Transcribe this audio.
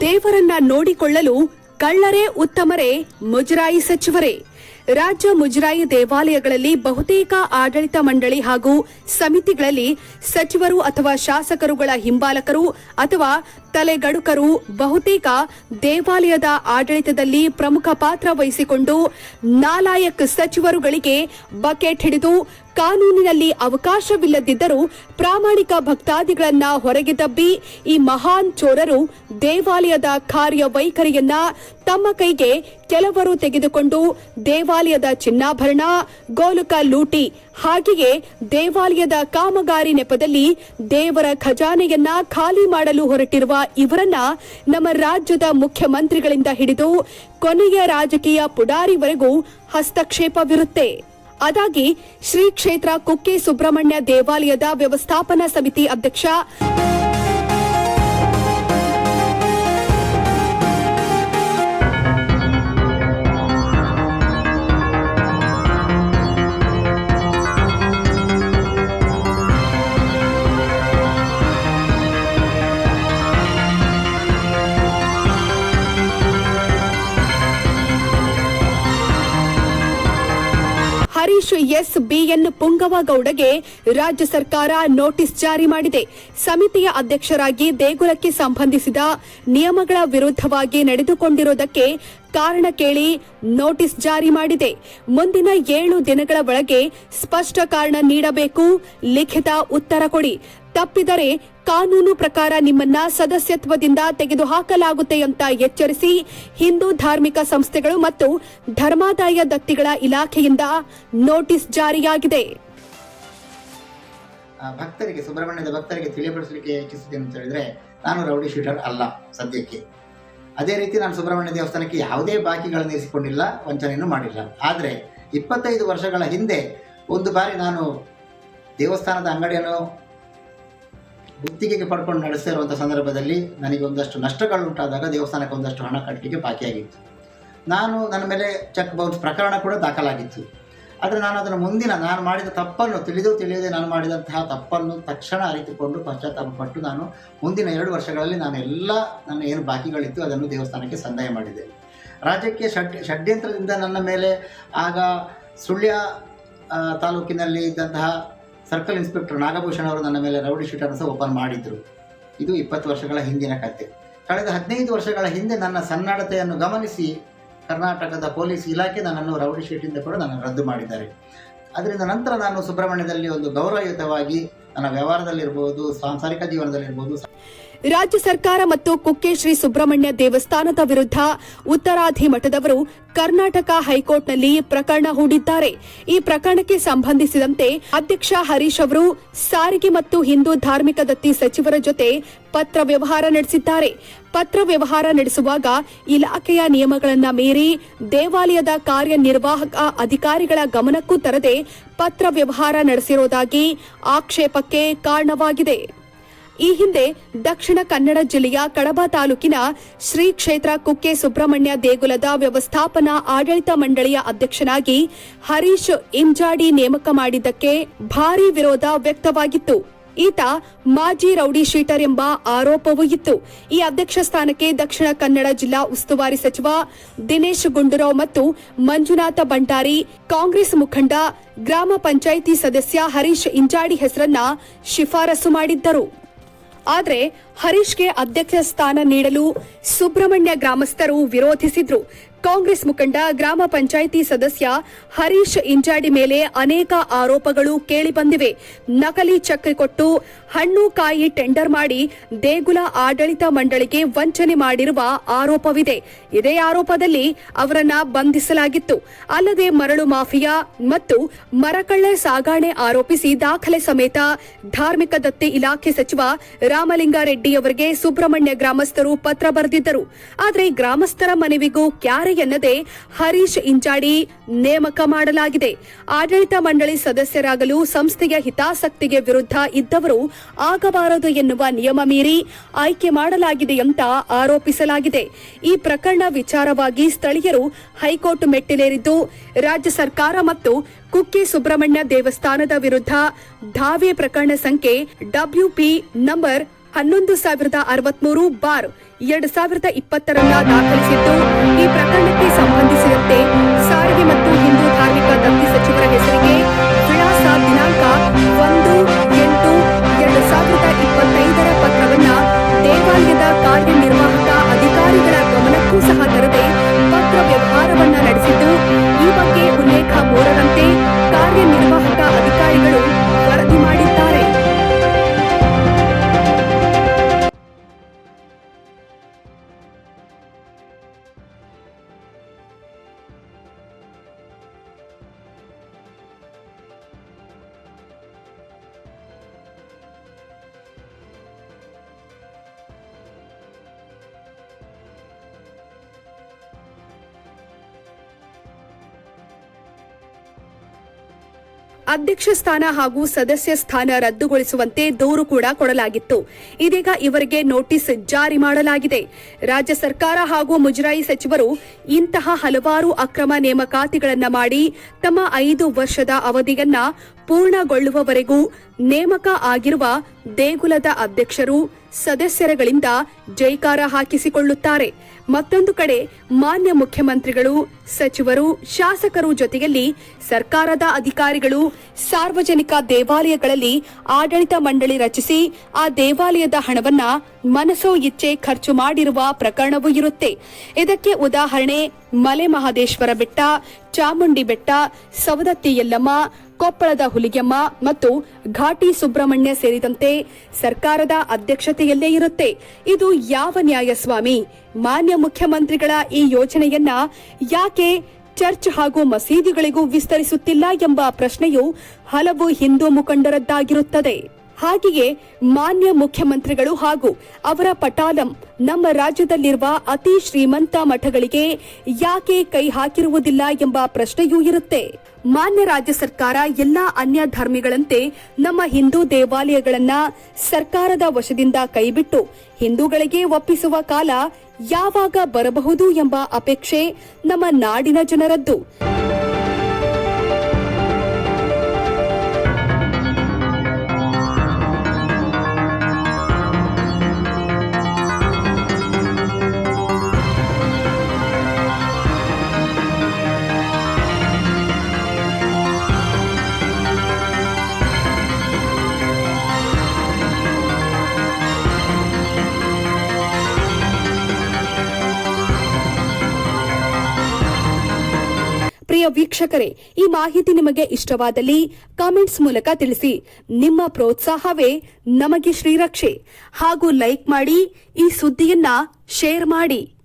ದೇವರನ್ನ ನೋಡಿಕೊಳ್ಳಲು ಕಳ್ಳರೇ ಉತ್ತಮರೇ ಮುಜರಾಯಿ ಸಚಿವರೇ. ರಾಜ್ಯ ಮುಜರಾಯಿ ದೇವಾಲಯಗಳಲ್ಲಿ ಬಹುತೇಕ ಆಡಳಿತ ಮಂಡಳಿ ಹಾಗೂ ಸಮಿತಿಗಳಲ್ಲಿ ಸಚಿವರು ಅಥವಾ ಶಾಸಕರುಗಳ ಹಿಂಬಾಲಕರು ಅಥವಾ ತಲೆಗಡುಕರು ಬಹುತೇಕ ದೇವಾಲಯದ ಆಡಳಿತದಲ್ಲಿ ಪ್ರಮುಖ ಪಾತ್ರ ವಹಿಸಿಕೊಂಡು ನಾಲಾಯಕ್ ಸಚಿವರುಗಳಿಗೆ ಬಕೆಟ್ ಹಿಡಿದು ಕಾನೂನಿನಲ್ಲಿ ಅವಕಾಶವಿಲ್ಲದಿದ್ದರೂ ಪ್ರಾಮಾಣಿಕ ಭಕ್ತಾದಿಗಳನ್ನ ಹೊರಗೆ ದಬ್ಬಿ ಈ ಮಹಾನ್ ಚೋರರು ದೇವಾಲಯದ ಕಾರ್ಯವೈಖರಿಯನ್ನ ತಮ್ಮ ಕೈಗೆ ಕೆಲವರು ತೆಗೆದುಕೊಂಡು ದೇವಾಲಯದ ಚಿನ್ನಾಭರಣ, ಗೋಲುಕ ಲೂಟಿ, ಹಾಗೆಯೇ ದೇವಾಲಯದ ಕಾಮಗಾರಿ ನೆಪದಲ್ಲಿ ದೇವರ ಖಜಾನೆಯನ್ನ ಖಾಲಿ ಮಾಡಲು ಹೊರಟಿರುವ ಇವರನ್ನ ನಮ್ಮ ರಾಜ್ಯದ ಮುಖ್ಯಮಂತ್ರಿಗಳಿಂದ ಹಿಡಿದು ಕೊನೆಯ ರಾಜಕೀಯ ಪುಡಾರಿವರೆಗೂ ಹಸ್ತಕ್ಷೇಪವಿರುತ್ತೆ. ಅದಾಗಿ ಶ್ರೀ ಕ್ಷೇತ್ರ ಕುಕ್ಕೆ ಸುಬ್ರಹ್ಮಣ್ಯ ದೇವಾಲಯದ ವ್ಯವಸ್ಥಾಪನಾ ಸಮಿತಿ ಅಧ್ಯಕ್ಷ ಹರೀಶ್ ಎಸ್ ಬಿಎನ್ ಪುಂಗವಗೌಡಗೆ ರಾಜ್ಯ ಸರ್ಕಾರ ನೋಟಿಸ್ ಜಾರಿ ಮಾಡಿದೆ. ಸಮಿತಿಯ ಅಧ್ಯಕ್ಷರಾಗಿ ದೇಗುಲಕ್ಕೆ ಸಂಬಂಧಿಸಿದ ನಿಯಮಗಳ ವಿರುದ್ಧವಾಗಿ ನಡೆದುಕೊಂಡಿರುವುದಕ್ಕೆ ಕಾರಣ ಕೇಳಿ ನೋಟಿಸ್ ಜಾರಿ ಮಾಡಿದೆ. ಮುಂದಿನ ಏಳು ದಿನಗಳ ಒಳಗೆ ಸ್ಪಷ್ಟ ಕಾರಣ ನೀಡಬೇಕು. ಲಿಖಿತ ಉತ್ತರ ಕೊಡಿ. ತಪ್ಪಿದರೆ ಕಾನೂನು ಪ್ರಕಾರ ನಿಮ್ಮನ್ನ ಸದಸ್ಯತ್ವದಿಂದ ತೆಗೆದುಹಾಕಲಾಗುತ್ತೆ ಅಂತ ಎಚ್ಚರಿಸಿ ಹಿಂದೂ ಧಾರ್ಮಿಕ ಸಂಸ್ಥೆಗಳು ಮತ್ತು ಧರ್ಮಾದಾಯ ದತ್ತಿಗಳ ಇಲಾಖೆಯಿಂದ ನೋಟಿಸ್ ಜಾರಿಯಾಗಿದೆ. ಭಕ್ತರಿಗೆ, ಸುಬ್ರಹ್ಮಣ್ಯದ ಭಕ್ತರಿಗೆ ತಿಳಿಯಪಡಿಸಲಿಕ್ಕೆ ಇಚ್ಛಿಸಿದೆ ಅಂತ ಹೇಳಿದ್ರೆ ನಾನು ರೌಡಿ ಶೂಟರ್ ಅಲ್ಲ ಸದ್ಯಕ್ಕೆ. ಅದೇ ರೀತಿ ನಾನು ಸುಬ್ರಹ್ಮಣ್ಯ ದೇವಸ್ಥಾನಕ್ಕೆ ಯಾವುದೇ ಬಾಕಿಗಳನ್ನು ಇರಿಸಿಕೊಂಡಿಲ್ಲ, ವಂಚನೆಯನ್ನು ಮಾಡಿಲ್ಲ. ಆದರೆ ಇಪ್ಪತ್ತೈದು ವರ್ಷಗಳ ಹಿಂದೆ ಒಂದು ಬಾರಿ ನಾನು ದೇವಸ್ಥಾನದ ಅಂಗಡಿಯನ್ನು ಗುತ್ತಿಗೆಗೆ ಪಡ್ಕೊಂಡು ನಡೆಸ್ತಾ ಇರುವಂಥ ಸಂದರ್ಭದಲ್ಲಿ ನನಗೆ ಒಂದಷ್ಟು ನಷ್ಟಗಳುಂಟಾದಾಗ ದೇವಸ್ಥಾನಕ್ಕೆ ಒಂದಷ್ಟು ಹಣ ಕಟ್ಟಲಿಕ್ಕೆ ಬಾಕಿಯಾಗಿತ್ತು. ನಾನು ನನ್ನ ಮೇಲೆ ಚೆಕ್ ಬೌನ್ಸ್ ಪ್ರಕರಣ ಕೂಡ ದಾಖಲಾಗಿತ್ತು. ಆದರೆ ನಾನು ಅದನ್ನು ಮುಂದಿನ ನಾನು ಮಾಡಿದ ತಪ್ಪನ್ನು ತಿಳಿದು ತಿಳಿಯದೆ ನಾನು ಮಾಡಿದಂತಹ ತಪ್ಪನ್ನು ತಕ್ಷಣ ಅರಿತುಕೊಂಡು ಪಶ್ಚಾತ್ತಾಪಪಟ್ಟು ನಾನು ಮುಂದಿನ ಎರಡು ವರ್ಷಗಳಲ್ಲಿ ನಾನು ಎಲ್ಲ ನನ್ನ ಏನು ಬಾಕಿಗಳಿತ್ತು ಅದನ್ನು ದೇವಸ್ಥಾನಕ್ಕೆ ಸಂದಾಯ ಮಾಡಿದೆ. ರಾಜ್ಯಕ್ಕೆ ಷಡ್ ಷಡ್ಯಂತ್ರದಿಂದ ನನ್ನ ಮೇಲೆ ಆಗ ಸುಳ್ಯ ತಾಲೂಕಿನಲ್ಲಿ ಇದ್ದಂತಹ ಸರ್ಕಲ್ ಇನ್ಸ್ಪೆಕ್ಟರ್ ನಾಗಭೂಷಣ ಅವರು ನನ್ನ ಮೇಲೆ ರೌಡಿ ಶೀಟನ್ನು ಸಹ ಓಪನ್ ಮಾಡಿದ್ರು. ಇದು ಇಪ್ಪತ್ತು ವರ್ಷಗಳ ಹಿಂದಿನ ಕತೆ. ಕಳೆದ ಹದಿನೈದು ವರ್ಷಗಳ ಹಿಂದೆ ನನ್ನ ಸನ್ನಡತೆಯನ್ನು ಗಮನಿಸಿ ಕರ್ನಾಟಕದ ಪೊಲೀಸ್ ಇಲಾಖೆ ನನ್ನನ್ನು ರೌಡಿ ಶೀಟಿಂದ ಕೂಡ ನನ್ನನ್ನು ರದ್ದು ಮಾಡಿದ್ದಾರೆ. ಅದರಿಂದ ನಂತರ ನಾನು ಸುಬ್ರಹ್ಮಣ್ಯದಲ್ಲಿ ಒಂದು ಗೌರವಯುತವಾಗಿ ನನ್ನ ವ್ಯವಹಾರದಲ್ಲಿರ್ಬೋದು, ಸಾಂಸಾರಿಕ ಜೀವನದಲ್ಲಿರ್ಬೋದು ರಾಜ್ಯ ಸರ್ಕಾರ ಮತ್ತು ಕುಕ್ಕೆ ಶ್ರೀ ಸುಬ್ರಹ್ಮಣ್ಯ ದೇವಸ್ಥಾನದ ವಿರುದ್ಧ ಉತ್ತರಾಧಿ ಮಠದವರು ಕರ್ನಾಟಕ ಹೈಕೋರ್ಟ್ನಲ್ಲಿ ಪ್ರಕರಣ ಹೂಡಿದ್ದಾರೆ. ಈ ಪ್ರಕರಣಕ್ಕೆ ಸಂಬಂಧಿಸಿದಂತೆ ಅಧ್ಯಕ್ಷ ಹರೀಶ್ ಅವರು ಸಾರಿಗೆ ಮತ್ತು ಹಿಂದೂ ಧಾರ್ಮಿಕ ದತ್ತಿ ಸಚಿವರ ಜೊತೆ ಪತ್ರ ವ್ಯವಹಾರ ನಡೆಸಿದ್ದಾರೆ. ಪತ್ರ ವ್ಯವಹಾರ ನಡೆಸುವಾಗ ಇಲಾಖೆಯ ನಿಯಮಗಳನ್ನು ಮೀರಿ ದೇವಾಲಯದ ಕಾರ್ಯನಿರ್ವಾಹಕ ಅಧಿಕಾರಿಗಳ ಗಮನಕ್ಕೂ ತರದೆ ಪತ್ರ ವ್ಯವಹಾರ ನಡೆಸಿರುವುದಾಗಿ ಆಕ್ಷೇಪಕ್ಕೆ ಕಾರಣವಾಗಿದೆ. ಈ ಹಿಂದೆ ದಕ್ಷಿಣ ಕನ್ನಡ ಜಿಲ್ಲೆಯ ಕಡಬ ತಾಲೂಕಿನ ಶ್ರೀ ಕ್ಷೇತ್ರ ಕುಕ್ಕೆ ಸುಬ್ರಹ್ಮಣ್ಯ ದೇಗುಲದ ವ್ಯವಸ್ಥಾಪನಾ ಆಡಳಿತ ಮಂಡಳಿಯ ಅಧ್ಯಕ್ಷನಾಗಿ ಹರೀಶ್ ಇಂಜಾಡಿ ನೇಮಕ ಮಾಡಿದ್ದಕ್ಕೆ ಭಾರೀ ವಿರೋಧ ವ್ಯಕ್ತವಾಗಿತ್ತು. ಈತ ಮಾಜಿ ರೌಡಿ ಶೀಟರ್ ಎಂಬ ಆರೋಪವೂ ಇತ್ತು. ಈ ಅಧ್ಯಕ್ಷ ಸ್ಥಾನಕ್ಕೆ ದಕ್ಷಿಣ ಕನ್ನಡ ಜಿಲ್ಲಾ ಉಸ್ತುವಾರಿ ಸಚಿವ ದಿನೇಶ್ ಗುಂಡೂರಾವ್ ಮತ್ತು ಮಂಜುನಾಥ ಬಂಟಾರಿ ಕಾಂಗ್ರೆಸ್ ಮುಖಂಡ, ಗ್ರಾಮ ಪಂಚಾಯಿತಿ ಸದಸ್ಯ ಹರೀಶ್ ಇಂಜಾಡಿ ಹೆಸರನ್ನ ಶಿಫಾರಸು ಮಾಡಿದ್ದರು. ಆದರೆ ಹರೀಶ್ಗೆ ಅಧ್ಯಕ್ಷ ಸ್ಥಾನ ನೀಡಲು ಸುಬ್ರಹ್ಮಣ್ಯ ಗ್ರಾಮಸ್ಥರು ವಿರೋಧಿಸಿದ್ರು. ಕಾಂಗ್ರೆಸ್ ಮುಖಂಡ, ಗ್ರಾಮ ಪಂಚಾಯಿತಿ ಸದಸ್ಯ ಹರೀಶ್ ಇಂಜಾಡಿ ಮೇಲೆ ಅನೇಕ ಆರೋಪಗಳು ಕೇಳಿಬಂದಿವೆ ನಕಲಿ ಚೆಕ್ ಕೊಟ್ಟು ಹಣ್ಣು ಕಾಯಿ ಟೆಂಡರ್ ಮಾಡಿ ದೇಗುಲ ಆಡಳಿತ ಮಂಡಳಿಗೆ ವಂಚನೆ ಮಾಡಿರುವ ಆರೋಪವಿದೆ. ಇದೇ ಆರೋಪದಲ್ಲಿ ಅವರನ್ನ ಬಂಧಿಸಲಾಗಿತ್ತು. ಅಲ್ಲದೆ ಮರಳು ಮಾಫಿಯಾ ಮತ್ತು ಮರಕಳ್ಳ ಸಾಗಾಣೆ ಆರೋಪಿಸಿ ದಾಖಲೆ ಸಮೇತ ಧಾರ್ಮಿಕ ದತ್ತಿ ಇಲಾಖೆ ಸಚಿವ ರಾಮಲಿಂಗಾರೆಡ್ಡಿ ಅವರಿಗೆ ಸುಬ್ರಹ್ಮಣ್ಯ ಗ್ರಾಮಸ್ಥರು ಪತ್ರ ಬರೆದಿದ್ದರು. ಆದರೆ ಗ್ರಾಮಸ್ಥರ ಮನವಿಗೂ ಕ್ಯಾರೆ ಎನ್ನದೆ ಹರೀಶ್ ಇಂಚಾಡಿ ನೇಮಕ ಮಾಡಲಾಗಿದೆ. ಆಡಳಿತ ಮಂಡಳಿ ಸದಸ್ಯರಾಗಲು ಸಂಸ್ಥೆಯ ಹಿತಾಸಕ್ತಿಗೆ ವಿರುದ್ಧ ಇದ್ದವರು ಆಗಬಾರದು ಎನ್ನುವ ನಿಯಮ ಮೀರಿ ಆಯ್ಕೆ ಮಾಡಲಾಗಿದೆ ಅಂತ ಆರೋಪಿಸಲಾಗಿದೆ. ಈ ಪ್ರಕರಣ ವಿಚಾರವಾಗಿ ಸ್ಥಳೀಯರು ಹೈಕೋರ್ಟ್ ಮೆಟ್ಟಿಲೇರಿದ್ದು, ರಾಜ್ಯ ಸರ್ಕಾರ ಮತ್ತು ಕುಕ್ಕೆ ಸುಬ್ರಹ್ಮಣ್ಯ ದೇವಸ್ಥಾನದ ವಿರುದ್ಧ ಧಾವೆ ಪ್ರಕರಣ ಸಂಖ್ಯೆ ಡಬ್ಲ್ಯೂಪಿ ನಂಬರ್ ಹನ್ನೊಂದು ಸಾವಿರದ ಅರವತ್ಮೂರು ಬಾರ್ ಎರಡು ಸಾವಿರದ ಇಪ್ಪತ್ತರನ್ನ ದಾಖಲಿಸಿದ್ದು, ಈ ಪ್ರಕರಣಕ್ಕೆ ಸಂಬಂಧಿಸಿದಂತೆ ಸಾರಿಗೆ ಮತ್ತು ಹಿಂದೂ ಧಾರ್ಮಿಕ ದತ್ತಿ ಸಚಿವರ ಹೆಸರಿಗೆ ಅಧ್ಯಕ್ಷ ಸ್ಥಾನ ಹಾಗೂ ಸದಸ್ಯ ಸ್ಥಾನ ರದ್ದುಗೊಳಿಸುವಂತೆ ದೂರು ಕೂಡ ಕೊಡಲಾಗಿತ್ತು. ಇದೀಗ ಇವರಿಗೆ ನೋಟಿಸ್ ಜಾರಿ ಮಾಡಲಾಗಿದೆ. ರಾಜ್ಯ ಸರ್ಕಾರ ಹಾಗೂ ಮುಜರಾಯಿ ಸಚಿವರು ಇಂತಹ ಹಲವಾರು ಅಕ್ರಮ ನೇಮಕಾತಿಗಳನ್ನು ಮಾಡಿ ತಮ್ಮ ಐದು ವರ್ಷದ ಅವಧಿಯನ್ನ ಪೂರ್ಣಗೊಳ್ಳುವವರೆಗೂ ನೇಮಕ ಆಗಿರುವ ದೇಗುಲದ ಅಧ್ಯಕ್ಷರು ಸದಸ್ಯರುಗಳಿಂದ ಜೈಕಾರ ಹಾಕಿಸಿಕೊಳ್ಳುತ್ತಾರೆ. ಮತ್ತೊಂದು ಕಡೆ ಮಾನ್ಯ ಮುಖ್ಯಮಂತ್ರಿಗಳು, ಸಚಿವರು, ಶಾಸಕರು ಜೊತೆಯಲ್ಲಿ ಸರ್ಕಾರದ ಅಧಿಕಾರಿಗಳು ಸಾರ್ವಜನಿಕ ದೇವಾಲಯಗಳಲ್ಲಿ ಆಡಳಿತ ಮಂಡಳಿ ರಚಿಸಿ ಆ ದೇವಾಲಯದ ಹಣವನ್ನ ಮನಸೋ ಇಚ್ಛೆ ಖರ್ಚು ಮಾಡಿರುವ ಪ್ರಕರಣವೂ ಇರುತ್ತೆ. ಇದಕ್ಕೆ ಉದಾಹರಣೆ ಮಲೆ ಮಹದೇಶ್ವರ ಬೆಟ್ಟ, ಚಾಮುಂಡಿ ಬೆಟ್ಟ, ಸವದತ್ತಿ ಯಲ್ಲಮ್ಮ, ಕೊಪ್ಪಳದ ಹುಲಿಗೆಮ್ಮ ಮತ್ತು ಘಾಟಿ ಸುಬ್ರಹ್ಮಣ್ಯ ಸೇರಿದಂತೆ ಸರ್ಕಾರದ ಅಧ್ಯಕ್ಷತೆಯಲ್ಲೇ ಇರುತ್ತೆ. ಇದು ಯಾವ ನ್ಯಾಯಸ್ವಾಮಿ, ಮಾನ್ಯ ಮುಖ್ಯಮಂತ್ರಿಗಳ ಈ ಯೋಜನೆಯನ್ನ ಯಾಕೆ ಚರ್ಚ್ ಹಾಗೂ ಮಸೀದಿಗಳಿಗೂ ವಿಸ್ತರಿಸುತ್ತಿಲ್ಲ ಎಂಬ ಪ್ರಶ್ನೆಯು ಹಲವು ಹಿಂದೂ ಮುಖಂಡರದ್ದಾಗಿರುತ್ತದೆ. ಹಾಗೆಯೇ ಮಾನ್ಯ ಮುಖ್ಯಮಂತ್ರಿಗಳು ಹಾಗೂ ಅವರ ಪಟಾಲಂ ನಮ್ಮ ರಾಜ್ಯದಲ್ಲಿರುವ ಅತಿ ಶ್ರೀಮಂತ ಮಠಗಳಿಗೆ ಯಾಕೆ ಕೈ ಹಾಕಿರುವುದಿಲ್ಲ ಎಂಬ ಪ್ರಶ್ನೆಯೂ ಇರುತ್ತೆ. ಮಾನ್ಯ ರಾಜ್ಯ ಸರ್ಕಾರ ಎಲ್ಲಾ ಅನ್ಯ ಧರ್ಮಿಗಳಂತೆ ನಮ್ಮ ಹಿಂದೂ ದೇವಾಲಯಗಳನ್ನ ಸರ್ಕಾರದ ವಶದಿಂದ ಕೈಬಿಟ್ಟು ಹಿಂದೂಗಳಿಗೆ ಒಪ್ಪಿಸುವ ಕಾಲ ಯಾವಾಗ ಬರಬಹುದು ಎಂಬ ಅಪೇಕ್ಷೆ ನಮ್ಮ ನಾಡಿನ ಜನರದ್ದು. ಪ್ರಿಯ ವೀಕ್ಷಕರೇ, ಈ ಮಾಹಿತಿ ನಿಮಗೆ ಇಷ್ಟವಾದಲ್ಲಿ ಕಾಮೆಂಟ್ಸ್ ಮೂಲಕ ತಿಳಿಸಿ. ನಿಮ್ಮ ಪ್ರೋತ್ಸಾಹವೇ ನಮಗೆ ಶ್ರೀರಕ್ಷೆ. ಹಾಗೂ ಲೈಕ್ ಮಾಡಿ, ಈ ಸುದ್ದಿಯನ್ನ ಶೇರ್ ಮಾಡಿ.